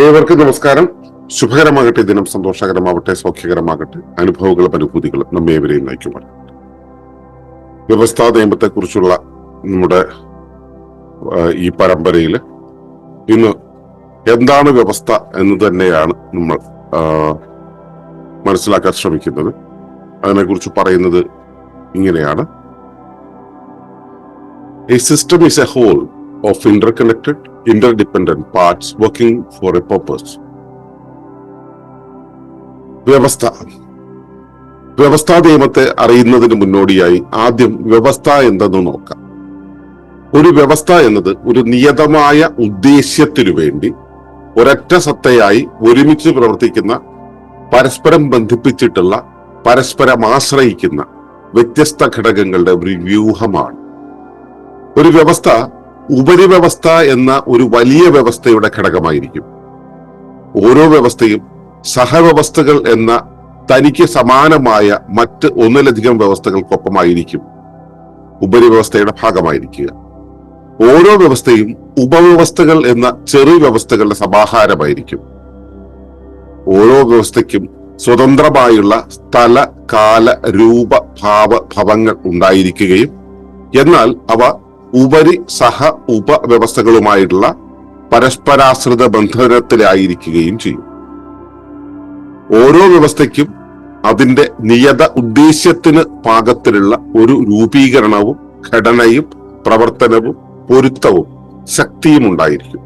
ഏവർക്കും നമസ്കാരം. ശുഭകരമാകട്ടെ ദിനം സന്തോഷകരമാകട്ടെ സൗഖ്യകരമാകട്ടെ അനുഭവങ്ങളും അനുഭൂതികളും നമ്മെ ഏവരെയും നയിക്കുവാൻ. വ്യവസ്ഥാ നിയമത്തെ കുറിച്ചുള്ള നമ്മുടെ ഈ പരമ്പരയിൽ ഇന്ന് എന്താണ് വ്യവസ്ഥ എന്ന് തന്നെയാണ് നമ്മൾ മനസ്സിലാക്കാൻ ശ്രമിക്കുന്നത്. അതിനെക്കുറിച്ച് പറയുന്നത് ഇങ്ങനെയാണ്. A system is a whole of interconnected, interdependent parts working for a purpose. വ്യവസ്ഥ. വ്യവസ്ഥാ നിയമത്തെ അറിയുന്നതിന് മുന്നോടിയായി ആദ്യം വ്യവസ്ഥ എന്തെന്ന് നോക്കാം. ഒരു വ്യവസ്ഥ എന്നത് ഒരു നിയതമായ ഉദ്ദേശ്യത്തിനു വേണ്ടി ഒരൊറ്റ സത്തയായി ഒരുമിച്ച് പ്രവർത്തിക്കുന്ന പരസ്പരം ബന്ധിപ്പിച്ചിട്ടുള്ള പരസ്പരം ആശ്രയിക്കുന്ന വ്യത്യസ്ത ഘടകങ്ങളുടെ ഒരു വ്യൂഹമാണ്. ഒരു വ്യവസ്ഥ ഉപരിവ്യവസ്ഥ എന്ന ഒരു വലിയ വ്യവസ്ഥയുടെ ഘടകമായിരിക്കും. ഓരോ വ്യവസ്ഥയും സഹവ്യവസ്ഥകൾ എന്ന തനിക്ക് സമാനമായ മറ്റ് ഒന്നിലധികം വ്യവസ്ഥകൾക്കൊപ്പമായിരിക്കും ഉപരിവ്യവസ്ഥയുടെ ഭാഗമായിരിക്കുക. ഓരോ വ്യവസ്ഥയും ഉപവ്യവസ്ഥകൾ എന്ന ചെറു വ്യവസ്ഥകളുടെ സമാഹാരമായിരിക്കും. ഓരോ വ്യവസ്ഥയ്ക്കും സ്വതന്ത്രമായുള്ള സ്ഥല കാല രൂപ ഭാവ ഭവങ്ങൾ ഉണ്ടായിരിക്കുകയും എന്നാൽ അവ ഉപരി സഹ ഉപവ്യവസ്ഥകളുമായിട്ടുള്ള പരസ്പരാശ്രിത ബന്ധനത്തിലായിരിക്കുകയും ചെയ്യും. ഓരോ വ്യവസ്ഥയ്ക്കും അതിന്റെ നിയത ഉദ്ദേശ്യത്തിന് പാകത്തിലുള്ള ഒരു രൂപീകരണവും ഘടനയും പ്രവർത്തനവും പൊരുത്തവും ശക്തിയും ഉണ്ടായിരിക്കും.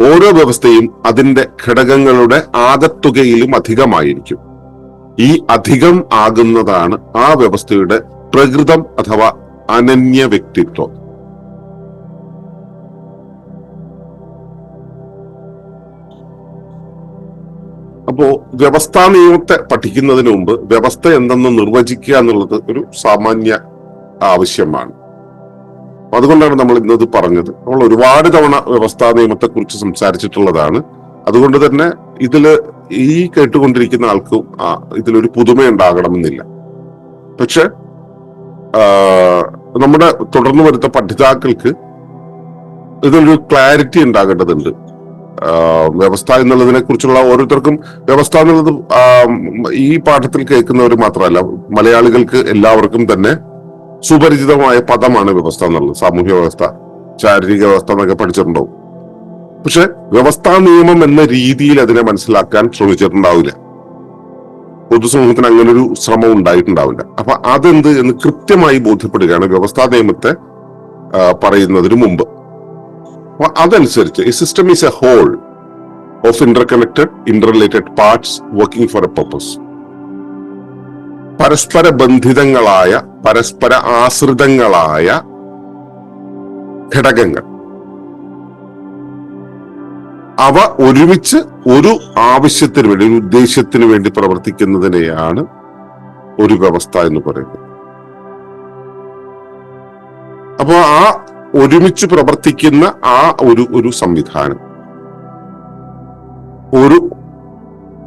ഓരോ വ്യവസ്ഥയും അതിന്റെ ഘടകങ്ങളുടെ ആകത്തുകയിലും അധികമായിരിക്കും. ഈ അധികം ആകുന്നതാണ് ആ വ്യവസ്ഥയുടെ പ്രകൃതം അഥവാ അനന്യ വ്യക്തിത്വം. അപ്പോ വ്യവസ്ഥാ നിയമത്തെ പഠിക്കുന്നതിന് മുമ്പ് വ്യവസ്ഥ എന്തെന്ന് നിർവചിക്കുക എന്നുള്ളത് ഒരു സാമാന്യ ആവശ്യമാണ്. അതുകൊണ്ടാണ് നമ്മൾ ഇന്നത് പറഞ്ഞത്. നമ്മൾ ഒരുപാട് തവണ വ്യവസ്ഥാ നിയമത്തെ കുറിച്ച് സംസാരിച്ചിട്ടുള്ളതാണ്. അതുകൊണ്ട് തന്നെ ഇതിൽ ഈ കേട്ടുകൊണ്ടിരിക്കുന്ന ആൾക്കും ഇതിലൊരു പുതുമ ഉണ്ടാകണമെന്നില്ല പക്ഷെ നമ്മുടെ തുടർന്ന് വരുന്ന പഠിതാക്കൾക്ക് ഇതൊരു ക്ലാരിറ്റി ഉണ്ടാകേണ്ടതുണ്ട്. വ്യവസ്ഥ എന്നുള്ളതിനെ കുറിച്ചുള്ള ഓരോരുത്തർക്കും വ്യവസ്ഥ എന്നുള്ളത് ഈ പാഠത്തിൽ കേൾക്കുന്നവർ മാത്രമല്ല മലയാളികൾക്ക് എല്ലാവർക്കും തന്നെ സുപരിചിതമായ പദമാണ് വ്യവസ്ഥ എന്നുള്ളത്. സാമൂഹ്യ വ്യവസ്ഥ ശാരീരിക വ്യവസ്ഥ എന്നൊക്കെ പഠിച്ചിട്ടുണ്ടാവും. പക്ഷെ വ്യവസ്ഥാ നിയമം എന്ന രീതിയിൽ അതിനെ മനസ്സിലാക്കാൻ ശ്രമിച്ചിട്ടുണ്ടാവില്ല. പൊതുസമൂഹത്തിന് അങ്ങനെ ഒരു ശ്രമം ഉണ്ടായിട്ടുണ്ടാവില്ല. അപ്പൊ അതെന്ത് എന്ന് കൃത്യമായി ബോധ്യപ്പെടുകയാണ് വ്യവസ്ഥാ നിയമത്തെ പറയുന്നതിന് മുമ്പ്. അപ്പൊ അതനുസരിച്ച് ഈ system is a whole of interconnected interrelated parts working for a purpose പരസ്പര ബന്ധിതങ്ങളായ പരസ്പര ആശ്രിതങ്ങളായ ഘടകങ്ങൾ. അവ ഒരുമിച്ച് ഒരു ആവശ്യത്തിന് വേണ്ടി ഒരു ഉദ്ദേശ്യത്തിന് വേണ്ടി പ്രവർത്തിക്കുന്നതിനെയാണ് ഒരു വ്യവസ്ഥ എന്ന് പറയുന്നത്. അപ്പോ ആ ഒരുമിച്ച് പ്രവർത്തിക്കുന്ന ആ ഒരു ഒരു സംവിധാനം ഒരു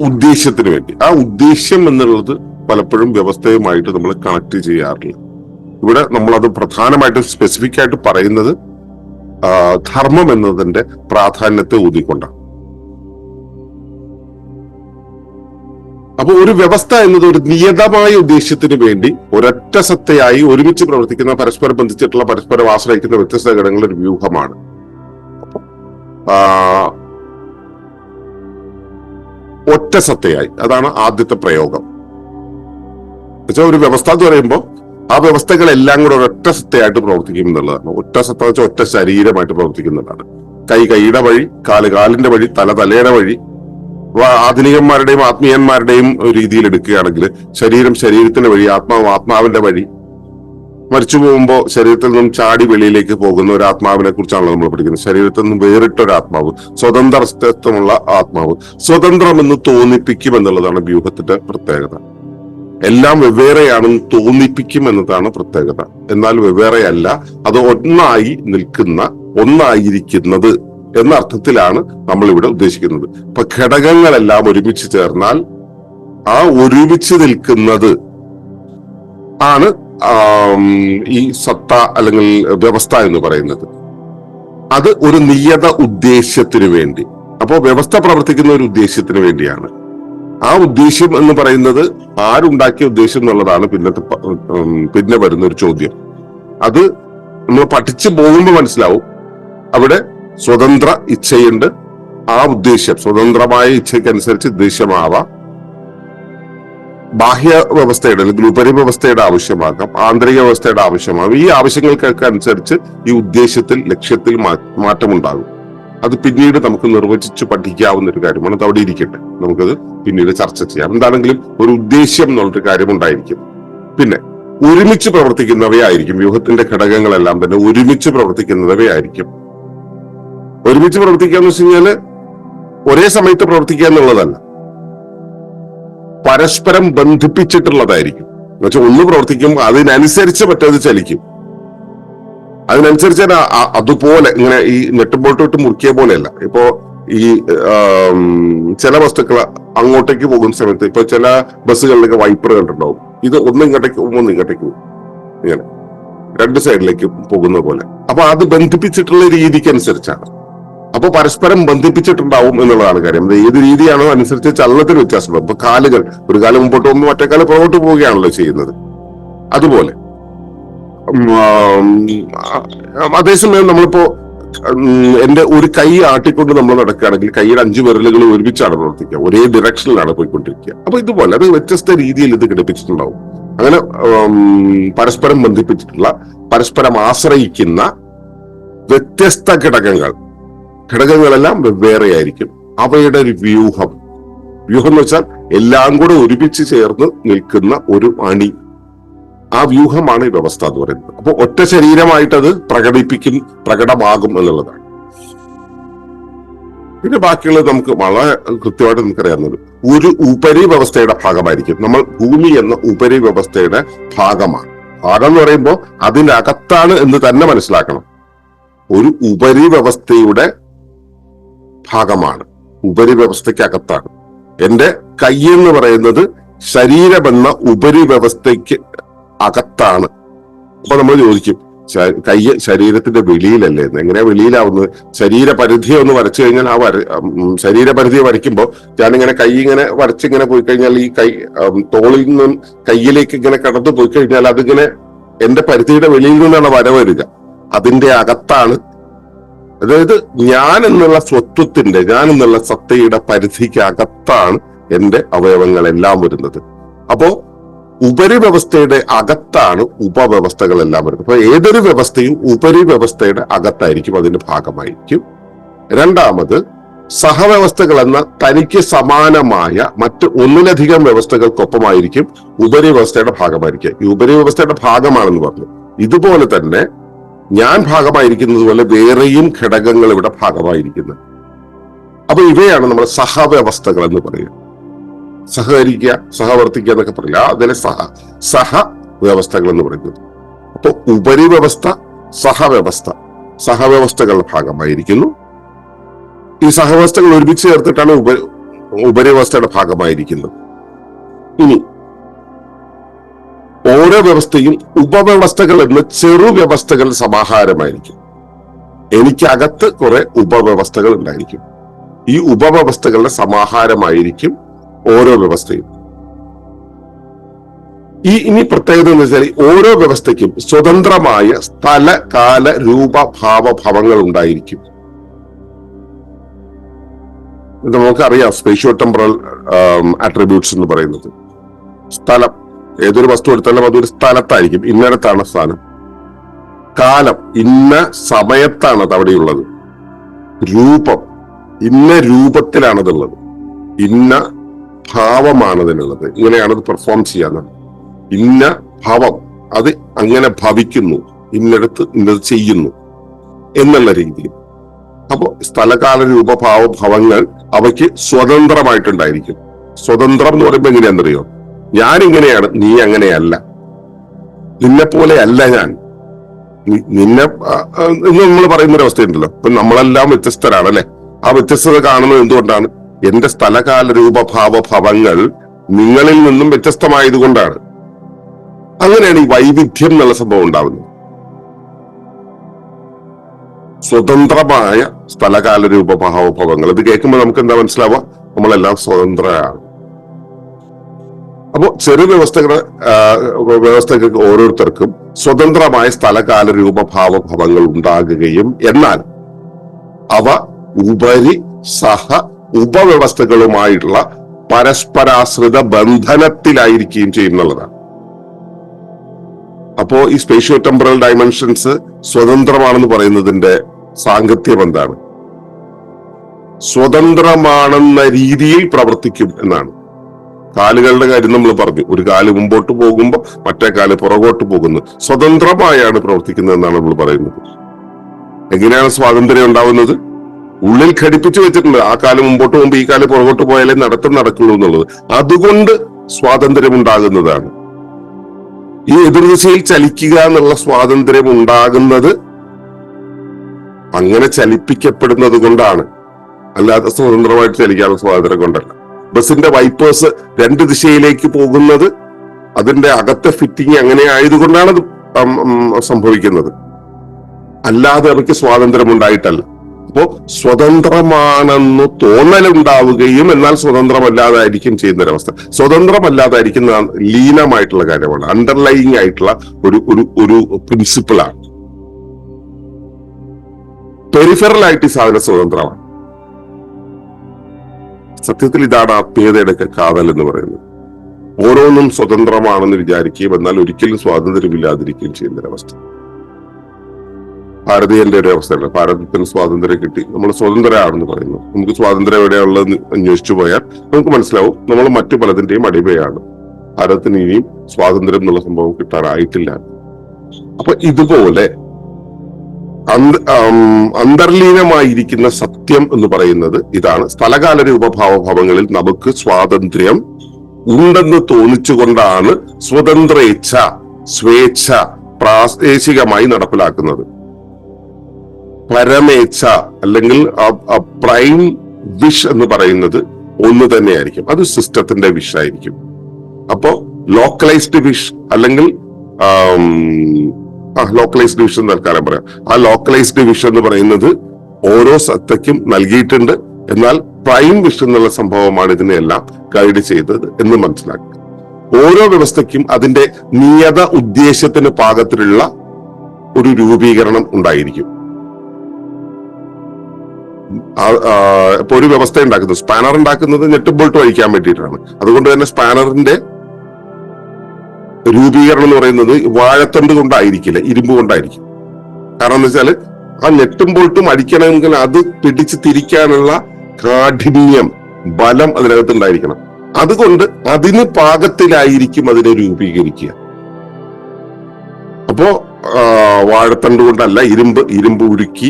ഉദ്ദേശ്യത്തിന് വേണ്ടി. ആ ഉദ്ദേശ്യം എന്നുള്ളത് പലപ്പോഴും വ്യവസ്ഥയുമായിട്ട് നമ്മൾ കണക്ട് ചെയ്യാറില്ല. ഇവിടെ നമ്മളത് പ്രധാനമായിട്ടും സ്പെസിഫിക് ആയിട്ട് പറയുന്നത് ധർമ്മം എന്നതിന്റെ പ്രാധാന്യത്തെ ഊതിക്കൊണ്ടാണ് അപ്പോൾ ഒരു വ്യവസ്ഥ എന്നത് ഒരു നിയതമായ ഉദ്ദേശ്യത്തിന് വേണ്ടി ഒരൊറ്റ സത്തയായി ഒരുമിച്ച് പ്രവർത്തിക്കുന്ന പരസ്പരം ബന്ധിച്ചിട്ടുള്ള പരസ്പരം ആശ്രയിക്കുന്ന വ്യത്യസ്ത ഘടകങ്ങളുടെ ഒരു വ്യൂഹമാണ്. ഒറ്റ സത്തയായി. അതാണ് ആദ്യത്തെ പ്രയോഗം. എന്നുവെച്ചാൽ ഒരു വ്യവസ്ഥ എന്ന് പറയുമ്പോൾ ആ വ്യവസ്ഥകളെല്ലാം കൂടെ ഒരൊറ്റ സത്തയായിട്ട് പ്രവർത്തിക്കും എന്നുള്ളതാണ് ഒറ്റ സത്ത വെച്ചാൽ ഒറ്റ ശരീരമായിട്ട് പ്രവർത്തിക്കുന്നതാണ് കൈ കൈയുടെ വഴി കാൽ കാലിന്റെ വഴി തല തലയുടെ വഴി ആധുനികന്മാരുടെയും ആത്മീയന്മാരുടെയും രീതിയിൽ എടുക്കുകയാണെങ്കിൽ ശരീരം ശരീരത്തിന്റെ വഴി ആത്മാവ് ആത്മാവിന്റെ വഴി മരിച്ചു പോകുമ്പോൾ ശരീരത്തിൽ നിന്നും ചാടി വെളിയിലേക്ക് പോകുന്ന ഒരു ആത്മാവിനെ കുറിച്ചാണല്ലോ നമ്മൾ പഠിക്കുന്നത്. ശരീരത്തിൽ നിന്നും വേറിട്ട ഒരു ആത്മാവ് സ്വതന്ത്ര അസ്തിത്വമുള്ള ആത്മാവ്. സ്വതന്ത്രമെന്ന് തോന്നിപ്പിക്കും എന്നുള്ളതാണ് വ്യൂഹത്തിന്റെ പ്രത്യേകത. എല്ലാം വെവ്വേറെയാണെന്ന് തോന്നിപ്പിക്കും എന്നതാണ് പ്രത്യേകത. എന്നാൽ വെവ്വേറെയല്ല അത് ഒന്നായി നിൽക്കുന്ന ഒന്നായിരിക്കുന്നത് എന്ന അർത്ഥത്തിലാണ് നമ്മൾ ഇവിടെ ഉദ്ദേശിക്കുന്നത്. ഇപ്പൊ ഘടകങ്ങളെല്ലാം ഒരുമിച്ച് ചേർന്നാൽ ആ ഒരുമിച്ച് നിൽക്കുന്നത് ആണ് ഈ സത്ത അല്ലെങ്കിൽ വ്യവസ്ഥ എന്ന് പറയുന്നത്. അത് ഒരു നിയത ഉദ്ദേശ്യത്തിനു വേണ്ടി. അപ്പോൾ വ്യവസ്ഥ പ്രവർത്തിക്കുന്ന ഒരു ഉദ്ദേശ്യത്തിന് വേണ്ടിയാണ്. ആ ഉദ്ദേശ്യം എന്ന് പറയുന്നത് ആരുണ്ടാക്കിയ ഉദ്ദേശ്യം എന്നുള്ളതാണ് പിന്നത്തെ പിന്നെ വരുന്ന ഒരു ചോദ്യം. അത് നമ്മൾ പഠിച്ചു പോകുമ്പോൾ മനസ്സിലാവും. അവിടെ സ്വതന്ത്ര ഇച്ഛയുണ്ട്. ആ ഉദ്ദേശ്യം സ്വതന്ത്രമായ ഇച്ഛയ്ക്കനുസരിച്ച് ഉദ്ദേശ്യമാവാം. ബാഹ്യ വ്യവസ്ഥയുടെ അല്ലെങ്കിൽ ഉപരി വ്യവസ്ഥയുടെ ആവശ്യമാകാം ആന്തരിക വ്യവസ്ഥയുടെ ആവശ്യമാകും. ഈ ആവശ്യങ്ങൾക്കൊക്കെ അനുസരിച്ച് ഈ ഉദ്ദേശ്യത്തിൽ ലക്ഷ്യത്തിൽ മാറ്റമുണ്ടാകും. അത് പിന്നീട് നമുക്ക് നിർവചിച്ച് പഠിക്കാവുന്ന ഒരു കാര്യമാണ് അത് അവിടെ ഇരിക്കട്ടെ. നമുക്കത് പിന്നീട് ചർച്ച ചെയ്യാം. എന്താണെങ്കിലും ഒരു ഉദ്ദേശ്യം എന്നുള്ളൊരു കാര്യം ഉണ്ടായിരിക്കും. പിന്നെ ഒരുമിച്ച് പ്രവർത്തിക്കുന്നവയായിരിക്കും. വ്യൂഹത്തിന്റെ ഘടകങ്ങളെല്ലാം തന്നെ ഒരുമിച്ച് പ്രവർത്തിക്കുന്നവയായിരിക്കും. ഒരുമിച്ച് പ്രവർത്തിക്കുക എന്ന് വെച്ച് കഴിഞ്ഞാൽ ഒരേ സമയത്ത് പ്രവർത്തിക്കുക എന്നുള്ളതല്ല. പരസ്പരം ബന്ധിപ്പിച്ചിട്ടുള്ളതായിരിക്കും. എന്നുവെച്ചാൽ ഒന്ന് പ്രവർത്തിക്കും അതിനനുസരിച്ച് മറ്റേത് ചലിക്കും. അതിനനുസരിച്ച് തന്നെ അതുപോലെ ഇങ്ങനെ ഈ നെട്ടുമ്പോട്ട് മുറുക്കിയ പോലെയല്ല. ഇപ്പോ ഈ ചില വസ്തുക്കൾ അങ്ങോട്ടേക്ക് പോകുന്ന സമയത്ത് ഇപ്പൊ ചില ബസ്സുകളിലൊക്കെ വൈപ്പർ കണ്ടിട്ടുണ്ടാവും. ഇത് ഒന്ന് ഇങ്ങോട്ടേക്ക് ഒന്ന് ഇങ്ങോട്ടേക്ക് പോകും. ഇങ്ങനെ. രണ്ട് സൈഡിലേക്ക് പോകുന്ന പോലെ. അപ്പൊ അത് ബന്ധിപ്പിച്ചിട്ടുള്ള രീതിക്ക് അനുസരിച്ചാണ്. അപ്പൊ പരസ്പരം ബന്ധിപ്പിച്ചിട്ടുണ്ടാവും എന്നുള്ളതാണ് കാര്യം. അത് ഏത് രീതിയാണോ അനുസരിച്ച് ചലനത്തിന് വ്യത്യാസമുണ്ട്. ഇപ്പൊ കാലുകൾ ഒരു കാലം മുമ്പോട്ട് പോകുമ്പോൾ മറ്റേ കാലം പുറകോട്ട് പോവുകയാണല്ലോ ചെയ്യുന്നത്. അതുപോലെ. അതേസമയം നമ്മളിപ്പോ എന്റെ ഒരു കൈ ആട്ടിക്കൊണ്ട് നമ്മൾ നടക്കുകയാണെങ്കിൽ കൈയുടെ അഞ്ചു വിരലുകൾ ഒരുമിച്ചാണ് പ്രവർത്തിക്കുക. ഒരേ ഡിറക്ഷനിലാണ് പോയിക്കൊണ്ടിരിക്കുക. അപ്പൊ ഇതുപോലെ അത് വ്യത്യസ്ത രീതിയിൽ ഇത് ഘടിപ്പിച്ചിട്ടുണ്ടാവും. അങ്ങനെ പരസ്പരം ബന്ധിപ്പിച്ചിട്ടുള്ള പരസ്പരം ആശ്രയിക്കുന്ന വ്യത്യസ്ത ഘടകങ്ങൾ. ഘടകങ്ങളെല്ലാം വെവ്വേറെ ആയിരിക്കും. അവയുടെ ഒരു വ്യൂഹം. വ്യൂഹം എന്ന് വെച്ചാൽ എല്ലാം കൂടെ ഒരുമിച്ച് ചേർന്ന് നിൽക്കുന്ന ഒരു അണി. ആ വ്യൂഹമാണ് ഈ വ്യവസ്ഥ എന്ന് പറയുന്നത്. അപ്പൊ ഒറ്റ ശരീരമായിട്ട് അത് പ്രകടിപ്പിക്കും പ്രകടമാകും എന്നുള്ളതാണ്. പിന്നെ ബാക്കിയുള്ളത് നമുക്ക് വളരെ കൃത്യമായിട്ട് നമുക്കറിയാവുന്നത് ഒരു ഉപരി വ്യവസ്ഥയുടെ ഭാഗമായിരിക്കും. നമ്മൾ ഭൂമി എന്ന ഉപരി വ്യവസ്ഥയുടെ ഭാഗമാണ്. ഭാഗം എന്ന് പറയുമ്പോൾ അതിന്റെ അകത്താണ് എന്ന് തന്നെ മനസ്സിലാക്കണം. ഒരു ഉപരി വ്യവസ്ഥയുടെ ഭാഗമാണ്. ഉപരി വ്യവസ്ഥയ്ക്ക് അകത്താണ് എന്റെ കൈ എന്ന് പറയുന്നത് ശരീരമെന്ന ഉപരി വ്യവസ്ഥയ്ക്ക് അകത്താണ്. അപ്പൊ നമ്മൾ ചോദിക്കും കൈ ശരീരത്തിന്റെ വെളിയിലല്ലേ? എങ്ങനെയാ വെളിയിലാവുന്നത്? ശരീരപരിധിയെ ഒന്ന് വരച്ചു കഴിഞ്ഞാൽ ആ വര ഉം, ശരീരപരിധിയെ വരയ്ക്കുമ്പോൾ ഞാനിങ്ങനെ കൈ ഇങ്ങനെ വരച്ചിങ്ങനെ പോയി കഴിഞ്ഞാൽ ഈ കൈ തോളിൽ നിന്നും കയ്യിലേക്ക് ഇങ്ങനെ കടന്നു പോയി കഴിഞ്ഞാൽ അതിങ്ങനെ എന്റെ പരിധിയുടെ വെളിയിൽ നിന്നാണ് വര വരിക. അതിന്റെ അകത്താണ്. അതായത് ഞാൻ എന്നുള്ള സ്വത്വത്തിന്റെ ഞാൻ എന്നുള്ള സത്തയുടെ പരിധിക്ക് അകത്താണ് എന്റെ അവയവങ്ങളെല്ലാം വരുന്നത്. അപ്പോ ഉപരിവ്യവസ്ഥയുടെ അകത്താണ് ഉപവ്യവസ്ഥകളെല്ലാം വരുന്നത്. അപ്പൊ ഏതൊരു വ്യവസ്ഥയും ഉപരിവ്യവസ്ഥയുടെ അകത്തായിരിക്കും അതിന്റെ ഭാഗമായിരിക്കും. രണ്ടാമത് സഹവ്യവസ്ഥകൾ എന്ന തനിക്ക് സമാനമായ മറ്റ് ഒന്നിലധികം വ്യവസ്ഥകൾക്കൊപ്പമായിരിക്കും ഉപരിവ്യവസ്ഥയുടെ ഭാഗമായിരിക്കുക. ഈ ഉപരിവ്യവസ്ഥയുടെ ഭാഗമാണെന്ന് പറഞ്ഞു. ഇതുപോലെ തന്നെ ഞാൻ ഭാഗമായിരിക്കുന്നത് പോലെ വേറെയും ഘടകങ്ങൾ ഇവിടെ ഭാഗമായിരിക്കുന്നത്. അപ്പൊ ഇവയാണ് നമ്മൾ സഹവ്യവസ്ഥകൾ എന്ന് പറയുക. സഹകരിക്കുക സഹവർത്തിക്കുക എന്നൊക്കെ പറയില്ല. അതിനെ സഹ സഹ വ്യവസ്ഥകൾ എന്ന് പറയുന്നത്. അപ്പൊ ഉപരിവ്യവസ്ഥ സഹവ്യവസ്ഥ. സഹവ്യവസ്ഥകളുടെ ഭാഗമായിരിക്കുന്നു. ഈ സഹവ്യവസ്ഥകൾ ഒരുമിച്ച് ചേർത്തിട്ടാണ് ഉപ ഉപരിവ്യവസ്ഥയുടെ ഭാഗമായിരിക്കുന്നത്. ഇനി ഓരോ വ്യവസ്ഥയും ഉപവ്യവസ്ഥകൾ എന്ന് ചെറു വ്യവസ്ഥകൾ സമാഹാരമായിരിക്കും. എനിക്കകത്ത് കുറെ ഉപവ്യവസ്ഥകൾ ഉണ്ടായിരിക്കും. ഈ ഉപവ്യവസ്ഥകളുടെ സമാഹാരമായിരിക്കും ഓരോ വ്യവസ്ഥയും. ഈ ഇനി പ്രത്യേകത എന്ന് വെച്ചാൽ ഓരോ വ്യവസ്ഥയ്ക്കും സ്വതന്ത്രമായ സ്ഥല കാല രൂപ ഭാവ ഭവങ്ങൾ ഉണ്ടായിരിക്കും. നമുക്കറിയാം സ്പേഷ്യോ ടെമ്പറൽ ആട്രിബ്യൂട്ട്സ് എന്ന് പറയുന്നത്. സ്ഥലം ഏതൊരു വസ്തു എടുത്താലും അതൊരു സ്ഥലത്തായിരിക്കും ഇന്നടത്താണ് സ്ഥാനം. കാലം ഇന്ന സമയത്താണ് അത് അവിടെയുള്ളത്. രൂപം ഇന്ന രൂപത്തിലാണതുള്ളത്. ഇന്ന ഭാവമാണ് അതിനുള്ളത് ഇങ്ങനെയാണ് അത് പെർഫോം ചെയ്യാൻ ഇന്ന ഭാവം അത് അങ്ങനെ ഭവിക്കുന്നു. ഇന്നടത്ത് ഇന്നത് ചെയ്യുന്നു എന്നുള്ള രീതിയിൽ. അപ്പോ സ്ഥലകാല രൂപഭാവ ഭവങ്ങൾ അവയ്ക്ക് സ്വതന്ത്രമായിട്ടുണ്ടായിരിക്കും. സ്വതന്ത്രം എന്ന് പറയുമ്പോൾ എങ്ങനെയാണെന്നറിയോ? ഞാൻ ഇങ്ങനെയാണ് നീ അങ്ങനെയല്ല. നിന്നെ പോലെ അല്ല ഞാൻ. നിന്നെ നിങ്ങൾ പറയുന്ന ഒരു അവസ്ഥയുണ്ടല്ലോ ഇപ്പൊ നമ്മളെല്ലാം വ്യത്യസ്തരാണ് അല്ലെ? ആ വ്യത്യസ്തത കാണുന്നത് എന്തുകൊണ്ടാണ്? എന്റെ സ്ഥലകാല രൂപഭാവ ഭവങ്ങൾ നിങ്ങളിൽ നിന്നും വ്യത്യസ്തമായതുകൊണ്ടാണ്. അങ്ങനെയാണ് ഈ വൈവിധ്യം എന്നുള്ള സംഭവം ഉണ്ടാവുന്നത്. സ്വതന്ത്രമായ സ്ഥലകാല രൂപഭാവ ഭവങ്ങൾ. ഇത് കേൾക്കുമ്പോൾ നമുക്ക് എന്താ മനസ്സിലാവുക? നമ്മളെല്ലാം സ്വതന്ത്രരാണ്. അപ്പോ ചെറു വ്യവസ്ഥകൾ വ്യവസ്ഥകൾ വ്യവസ്ഥകൾക്ക് ഓരോരുത്തർക്കും സ്വതന്ത്രമായ സ്ഥലകാല രൂപഭാവ ഭവങ്ങൾ ഉണ്ടാകുകയും എന്നാൽ അവ ഉപരി സഹ ഉപവ്യവസ്ഥകളുമായിട്ടുള്ള പരസ്പരാശ്രിത ബന്ധനത്തിലായിരിക്കുകയും ചെയ്യുന്നുള്ളതാണ്. അപ്പോ ഈ സ്പേഷ്യോ ടെമ്പറൽ ഡയമെൻഷൻസ് സ്വതന്ത്രമാണെന്ന് പറയുന്നതിന്റെ സാങ്കത്യം എന്താണ്? സ്വതന്ത്രമാണെന്ന രീതിയിൽ പ്രവർത്തിക്കും എന്നാണ്. കാലുകളുടെ കാര്യം നമ്മൾ പറഞ്ഞു. ഒരു കാൽ മുമ്പോട്ട് പോകുമ്പോൾ മറ്റേ കാൽ പുറകോട്ട് പോകുന്നു. സ്വതന്ത്രമായാണ് പ്രവർത്തിക്കുന്നത് എന്നാണ് നമ്മൾ പറയുന്നത്. എങ്ങനെയാണ് സ്വാതന്ത്ര്യം ഉണ്ടാവുന്നത്? ഉള്ളിൽ ഘടിപ്പിച്ചു വെച്ചിട്ടുണ്ട്. ആ കാലം മുമ്പോട്ട് പോകുമ്പോൾ ഈ കാലം പുറകോട്ട് പോയാലേ നടത്തം നടക്കുള്ളൂ എന്നുള്ളത്. അതുകൊണ്ട് സ്വാതന്ത്ര്യം ഉണ്ടാകുന്നതാണ്. ഈ എതിർദിശയിൽ ചലിക്കുക എന്നുള്ള സ്വാതന്ത്ര്യം ഉണ്ടാകുന്നത് അങ്ങനെ ചലിപ്പിക്കപ്പെടുന്നത് കൊണ്ടാണ്. അല്ലാതെ സ്വതന്ത്രമായിട്ട് ചലിക്കാനുള്ള സ്വാതന്ത്ര്യം കൊണ്ടല്ല. ബസിന്റെ വൈപ്പേഴ്സ് രണ്ട് ദിശയിലേക്ക് പോകുന്നത് അതിന്റെ അകത്തെ ഫിറ്റിംഗ് അങ്ങനെ ആയതുകൊണ്ടാണ് അത് സംഭവിക്കുന്നത്. അല്ലാതെ അവയ്ക്ക് സ്വാതന്ത്ര്യം ഉണ്ടായിട്ടല്ല. അപ്പോ സ്വതന്ത്രമാണെന്ന് തോന്നലുണ്ടാവുകയും എന്നാൽ സ്വതന്ത്രമല്ലാതായിരിക്കും ചെയ്യുന്ന ഒരവസ്ഥ സ്വതന്ത്രമല്ലാതായിരിക്കുന്ന ലീനമായിട്ടുള്ള കാര്യമാണ്. അണ്ടർലൈങ് ആയിട്ടുള്ള ഒരു ഒരു ഒരു പ്രിൻസിപ്പിളാണ് പെരിഫറൽ ആയിട്ട് ഈ സാധനം സ്വതന്ത്രമാണ്. സത്യത്തിൽ ഇതാണ് ആത്മീയതയുടെ കാതൽ എന്ന് പറയുന്നത്. ഓരോന്നും സ്വതന്ത്രമാണെന്ന് വിചാരിക്കുകയും എന്നാൽ ഒരിക്കലും സ്വാതന്ത്ര്യമില്ലാതിരിക്കുകയും ചെയ്യുന്ന ഒരവസ്ഥ ഭാരതീയന്റെ ഒരു അവസ്ഥയല്ല ഭാരതത്തിന് സ്വാതന്ത്ര്യം കിട്ടി. നമ്മൾ സ്വതന്ത്രരാണെന്ന് പറയുന്നു. നമുക്ക് സ്വാതന്ത്ര്യം എവിടെയുള്ളതെന്ന് അന്വേഷിച്ചു പോയാൽ നമുക്ക് മനസ്സിലാവും നമ്മൾ മറ്റു പലതിന്റെയും അടിമയാണ്. ഭാരതത്തിന് ഇനിയും സ്വാതന്ത്ര്യം എന്നുള്ള സംഭവം കിട്ടാറായിട്ടില്ല. അപ്പൊ ഇതുപോലെ അന്ത- അന്തർലീനമായിരിക്കുന്ന സത്യം എന്ന് പറയുന്നത് ഇതാണ്. സ്ഥലകാല രൂപഭാവഭാവങ്ങളിൽ നമുക്ക് സ്വാതന്ത്ര്യം ഉണ്ടെന്ന് തോന്നിച്ചുകൊണ്ടാണ് സ്വതന്ത്രേച്ഛ സ്വേച്ഛ പ്രാദേശികമായി നടപ്പിലാക്കുന്നത്. പരമേച്ഛ അല്ലെങ്കിൽ പ്രൈം വിഷ് എന്ന് പറയുന്നത് ഒന്ന് തന്നെയായിരിക്കും. അത് സിസ്റ്റത്തിന്റെ വിഷ് ആയിരിക്കും. അപ്പോ ലോക്കലൈസ്ഡ് വിഷ് അല്ലെങ്കിൽ ലോക്കലൈസ്ഡ് വിഷ് എന്ന് തൽക്കാലം പറയാം. ആ ലോക്കലൈസ്ഡ് വിഷ് എന്ന് പറയുന്നത് ഓരോ സത്തയ്ക്കും നൽകിയിട്ടുണ്ട്. എന്നാൽ പ്രൈം വിഷ് എന്നുള്ള സംഭവമാണ് ഇതിനെല്ലാം ഗൈഡ് ചെയ്തത് എന്ന് മനസ്സിലാക്കുക. ഓരോ വ്യവസ്ഥയ്ക്കും അതിന്റെ നിയത ഉദ്ദേശത്തിന് പാകത്തിലുള്ള ഒരു രൂപീകരണം ഉണ്ടായിരിക്കും. ഇപ്പൊ ഒരു വ്യവസ്ഥ ഉണ്ടാക്കുന്നത്. സ്പാനർ ഉണ്ടാക്കുന്നത് നെറ്റ് ബോൾട്ട് വഹിക്കാൻ വേണ്ടിയിട്ടാണ്. അതുകൊണ്ട് തന്നെ സ്പാനറിന്റെ രൂപീകരണം എന്ന് പറയുന്നത് വാഴത്തണ്ട് കൊണ്ടായിരിക്കില്ല ഇരുമ്പ് കൊണ്ടായിരിക്കും. കാരണം എന്ന് വെച്ചാൽ ആ നെട്ടും ബോൾട്ടും അടിക്കണമെങ്കിൽ അത് പിടിച്ച് തിരിക്കാനുള്ള കാഠിന്യം ബലം അതിനകത്ത് ഉണ്ടായിരിക്കണം. അതുകൊണ്ട് അതിന് പാകത്തിലായിരിക്കും അതിനെ രൂപീകരിക്കുക. അപ്പോ വാഴത്തണ്ട് കൊണ്ടല്ല ഇരുമ്പ് ഇരുമ്പ് ഉരുക്കി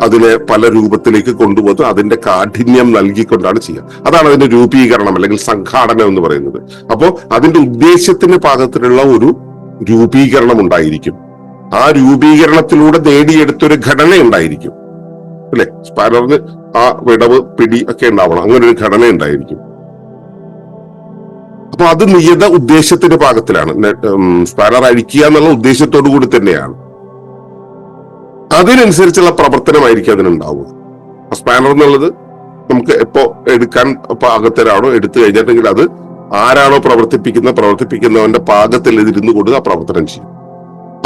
അതിനെ പല രൂപത്തിലേക്ക് കൊണ്ടുപോകും അതിന്റെ കാഠിന്യം നൽകിക്കൊണ്ടാണ് ചെയ്യുക. അതാണ് അതിന്റെ രൂപീകരണം അല്ലെങ്കിൽ സംഘാടനം എന്ന് പറയുന്നത്. അപ്പോൾ അതിന്റെ ഉദ്ദേശത്തിന്റെ പാകത്തിലുള്ള ഒരു രൂപീകരണം ഉണ്ടായിരിക്കും. ആ രൂപീകരണത്തിലൂടെ നേടിയെടുത്തൊരു ഘടന ഉണ്ടായിരിക്കും. അല്ലെ? സ്പാനറിന് ആ വിടവ് പിടി ഒക്കെ ഉണ്ടാവണം. അങ്ങനെ ഒരു ഘടന ഉണ്ടായിരിക്കും. അപ്പൊ അത് നിയത ഉദ്ദേശത്തിന്റെ ഉം, സ്പാനർ അഴിക്കുക എന്നുള്ള ഉദ്ദേശത്തോടു കൂടി തന്നെയാണ്. അതിനനുസരിച്ചുള്ള പ്രവർത്തനമായിരിക്കും അതിനുണ്ടാവുക. സ്പാനർ എന്നുള്ളത് നമുക്ക് എപ്പോ എടുക്കാൻ പാകത്തിലാണോ എടുത്തു കഴിഞ്ഞിട്ടുണ്ടെങ്കിൽ അത് ആരാണോ പ്രവർത്തിപ്പിക്കുന്ന പ്രവർത്തിപ്പിക്കുന്നവന്റെ പാകത്തിൽ ഇതിരുന്നു കൊണ്ട് ആ പ്രവർത്തനം ചെയ്യും.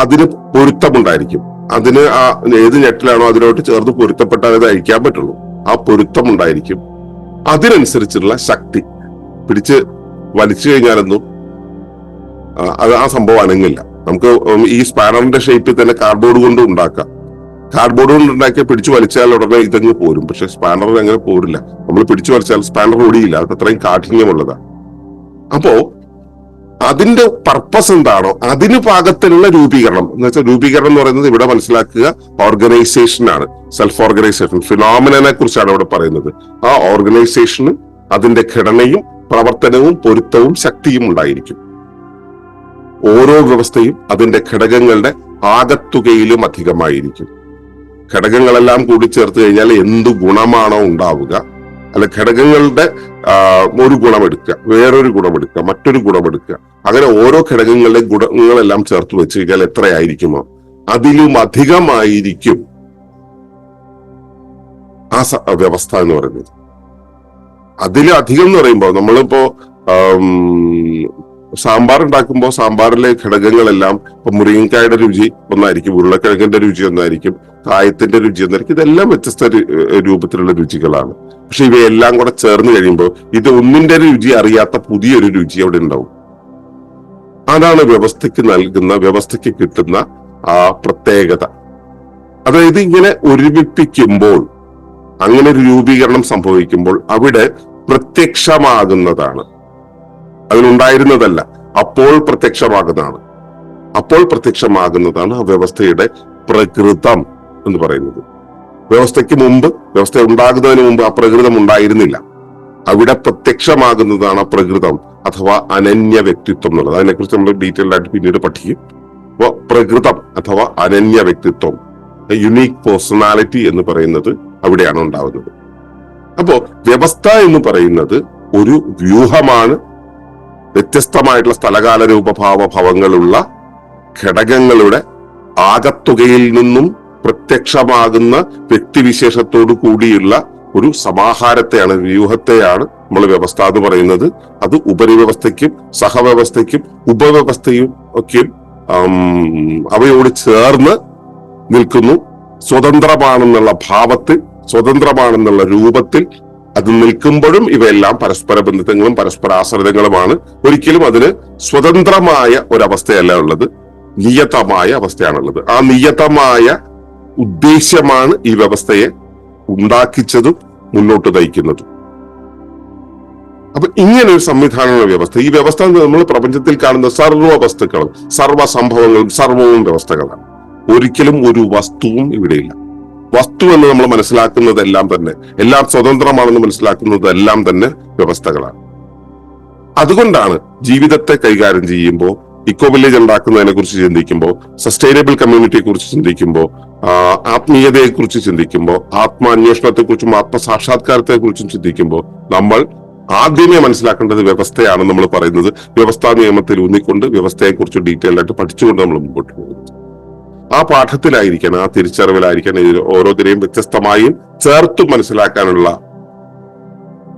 അതിന് പൊരുത്തമുണ്ടായിരിക്കും. അതിന് ആ ഏത് ഞെട്ടിലാണോ അതിനോട്ട് ചേർന്ന് പൊരുത്തപ്പെട്ടാൽ അത് അഴിക്കാൻ പറ്റുള്ളൂ. ആ പൊരുത്തം ഉണ്ടായിരിക്കും അതിനനുസരിച്ചുള്ള ശക്തി പിടിച്ച് വലിച്ചു കഴിഞ്ഞാലൊന്നും അത് ആ സംഭവം അനങ്ങില്ല. നമുക്ക് ഈ സ്പാനറിന്റെ ഷേപ്പിൽ തന്നെ കാർഡ്ബോർഡ് കൊണ്ട് ഉണ്ടാക്കാം. കാർഡ്ബോർഡ് കൊണ്ട് ഉണ്ടാക്കി പിടിച്ചു വലിച്ചാൽ ഉടനെ ഇതങ്ങ് പോരും. പക്ഷെ സ്പാനർ അങ്ങനെ പോരില്ല. നമ്മൾ പിടിച്ചു വലിച്ചാൽ സ്പാനർ ഓടിയില്ല. അത് അത്രയും കാഠിന്യമുള്ളതാണ് അപ്പോ അതിന്റെ പർപ്പസ് എന്താണോ? അതിന് പാകത്തിലുള്ള രൂപീകരണം. എന്ന് വെച്ചാൽ രൂപീകരണം എന്ന് പറയുന്നത് ഇവിടെ മനസ്സിലാക്കുക ഓർഗനൈസേഷൻ ആണ്. സെൽഫ് ഓർഗനൈസേഷൻ ഫിനോമിനെ കുറിച്ചാണ് ഇവിടെ പറയുന്നത്. ആ ഓർഗനൈസേഷന് അതിന്റെ ഘടനയും പ്രവർത്തനവും പൊരുത്തവും ശക്തിയും ഉണ്ടായിരിക്കും. ഓരോ വ്യവസ്ഥയും അതിന്റെ ഘടകങ്ങളുടെ ആകത്തുകയിലും അധികമായിരിക്കും. ഘടകങ്ങളെല്ലാം കൂടി ചേർത്ത് കഴിഞ്ഞാൽ എന്ത് ഗുണമാണോ ഉണ്ടാവുക. അല്ല ഘടകങ്ങളുടെ ഒരു ഗുണമെടുക്കുക വേറൊരു ഗുണമെടുക്കുക മറ്റൊരു ഗുണമെടുക്കുക. അങ്ങനെ ഓരോ ഘടകങ്ങളുടെ ഗുണങ്ങളെല്ലാം ചേർത്ത് വെച്ച് കഴിഞ്ഞാൽ എത്രയായിരിക്കുമോ? അതിലും അധികമായിരിക്കും ആ വ്യവസ്ഥ എന്ന് പറയുന്നത്. അതിലധികം എന്ന് പറയുമ്പോൾ നമ്മളിപ്പോ സാമ്പാർ ഉണ്ടാക്കുമ്പോൾ സാമ്പാറിലെ ഘടകങ്ങളെല്ലാം ഇപ്പൊ മുരിങ്ങക്കായുടെ രുചി ഒന്നായിരിക്കും ഉരുളക്കിഴങ്ങിന്റെ രുചി ഒന്നായിരിക്കും കായത്തിന്റെ രുചി ഒന്നായിരിക്കും. ഇതെല്ലാം വ്യത്യസ്ത രൂപത്തിലുള്ള രുചികളാണ്. പക്ഷെ ഇവയെല്ലാം കൂടെ ചേർന്ന് കഴിയുമ്പോൾ ഇത് ഒന്നിന്റെ രുചി അറിയാത്ത പുതിയൊരു രുചി അവിടെ ഉണ്ടാവും. അതാണ് വ്യവസ്ഥയ്ക്ക് നൽകുന്ന വ്യവസ്ഥയ്ക്ക് കിട്ടുന്ന ആ പ്രത്യേകത. അതായത് ഇങ്ങനെ ഒരുമിപ്പിക്കുമ്പോൾ അങ്ങനെ ഒരു രൂപീകരണം സംഭവിക്കുമ്പോൾ അവിടെ പ്രത്യക്ഷമാകുന്നതാണ്. അതിനുണ്ടായിരുന്നതല്ല. അപ്പോൾ പ്രത്യക്ഷമാകുന്നതാണ്. അപ്പോൾ പ്രത്യക്ഷമാകുന്നതാണ് ആ വ്യവസ്ഥയുടെ പ്രകൃതം എന്ന് പറയുന്നത്. വ്യവസ്ഥയ്ക്ക് മുമ്പ് വ്യവസ്ഥ ഉണ്ടാകുന്നതിന് മുമ്പ് ആ പ്രകൃതം ഉണ്ടായിരുന്നില്ല. അവിടെ പ്രത്യക്ഷമാകുന്നതാണ് ആ പ്രകൃതം അഥവാ അനന്യ വ്യക്തിത്വം എന്നുള്ളത്. അതിനെക്കുറിച്ച് നമ്മൾ ഡീറ്റെയിൽഡ് ആയിട്ട് പിന്നീട് പഠിക്കും. അപ്പോ പ്രകൃതം അഥവാ അനന്യ വ്യക്തിത്വം യുണീക് പേഴ്സണാലിറ്റി എന്ന് പറയുന്നത് അവിടെയാണ് ഉണ്ടാവുന്നത് അപ്പോ വ്യവസ്ഥ എന്ന് പറയുന്നത് ഒരു വ്യൂഹമാണ് വ്യത്യസ്തമായിട്ടുള്ള സ്ഥലകാല രൂപഭാവ ഭവങ്ങളുള്ള ഘടകങ്ങളുടെ ആകത്തുകയിൽ നിന്നും പ്രത്യക്ഷമാകുന്ന വ്യക്തിവിശേഷത്തോടു കൂടിയുള്ള ഒരു സമാഹാരത്തെയാണ് വ്യൂഹത്തെയാണ് നമ്മൾ വ്യവസ്ഥ എന്ന് പറയുന്നത്. അത് ഉപരിവ്യവസ്ഥയ്ക്കും സഹവ്യവസ്ഥയ്ക്കും ഉപവ്യവസ്ഥയും ഒക്കെ അവയോട് ചേർന്ന് നിൽക്കുന്നു. സ്വതന്ത്രമാണെന്നുള്ള ഭാവത്തിൽ സ്വതന്ത്രമാണെന്നുള്ള രൂപത്തിൽ അത് നിൽക്കുമ്പോഴും ഇവയെല്ലാം പരസ്പര ബന്ധങ്ങളും പരസ്പര ആശ്രിതങ്ങളുമാണ്. ഒരിക്കലും അതിന് സ്വതന്ത്രമായ ഒരവസ്ഥയല്ല ഉള്ളത്. നിയതമായ അവസ്ഥയാണുള്ളത്. ആ നിയതമായ ഉദ്ദേശ്യമാണ് ഈ വ്യവസ്ഥയെ ഉണ്ടാക്കിച്ചതും മുന്നോട്ട് നയിക്കുന്നതും. അപ്പൊ ഇങ്ങനെ ഒരു സംവിധാനമുള്ള വ്യവസ്ഥ. ഈ വ്യവസ്ഥ നമ്മൾ പ്രപഞ്ചത്തിൽ കാണുന്ന സർവ വസ്തുക്കളും സർവ സംഭവങ്ങളും സർവവും വ്യവസ്ഥകളാണ്. ഒരിക്കലും ഒരു വസ്തുവും ഇവിടെയില്ല. വസ്തു എന്ന് നമ്മൾ മനസ്സിലാക്കുന്നതെല്ലാം തന്നെ എല്ലാം സ്വതന്ത്രമാണെന്ന് മനസ്സിലാക്കുന്നതെല്ലാം തന്നെ വ്യവസ്ഥകളാണ്. അതുകൊണ്ടാണ് ജീവിതത്തെ കൈകാര്യം ചെയ്യുമ്പോൾ ഇക്കോ വില്ലേജ് ഉണ്ടാക്കുന്നതിനെ കുറിച്ച് ചിന്തിക്കുമ്പോൾ സസ്റ്റൈനബിൾ കമ്മ്യൂണിറ്റിയെ കുറിച്ച് ചിന്തിക്കുമ്പോൾ ആത്മീയതയെ കുറിച്ച് ചിന്തിക്കുമ്പോൾ ആത്മാന്വേഷണത്തെ കുറിച്ചും ആത്മസാക്ഷാത്കാരത്തെ കുറിച്ചും ചിന്തിക്കുമ്പോൾ നമ്മൾ ആദ്യമേ മനസ്സിലാക്കേണ്ടത് വ്യവസ്ഥയാണ് നമ്മൾ പറയുന്നത് വ്യവസ്ഥാ നിയമത്തിൽ ഊന്നിക്കൊണ്ട് വ്യവസ്ഥയെ കുറിച്ച് ഡീറ്റെയിൽ ആയിട്ട് പഠിച്ചുകൊണ്ട് നമ്മൾ മുമ്പോട്ട് പോകുന്നത് ആ പാഠത്തിലായിരിക്കണം ആ തിരിച്ചറിവിലായിരിക്കണം ഇതിൽ ഓരോത്തിനെയും വ്യത്യസ്തമായും ചേർത്ത് മനസ്സിലാക്കാനുള്ള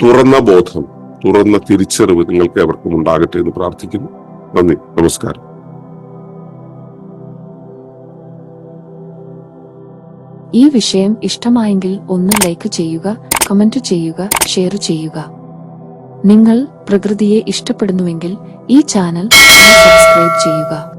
തുറന്ന ബോധം തുറന്ന തിരിച്ചറിവ് നിങ്ങൾക്ക് എവർക്കും ഉണ്ടാകട്ടെ എന്ന് പ്രാർത്ഥിക്കുന്നു. നന്ദി നമസ്കാരം. ഈ വിഷയം ഇഷ്ടമായെങ്കിൽ ഒന്ന് ലൈക്ക് ചെയ്യുക കമന്റ് ചെയ്യുക ഷെയർ ചെയ്യുക. നിങ്ങൾ പ്രകൃതിയെ ഇഷ്ടപ്പെടുന്നുവെങ്കിൽ ഈ ചാനൽ സബ്സ്ക്രൈബ് ചെയ്യുക.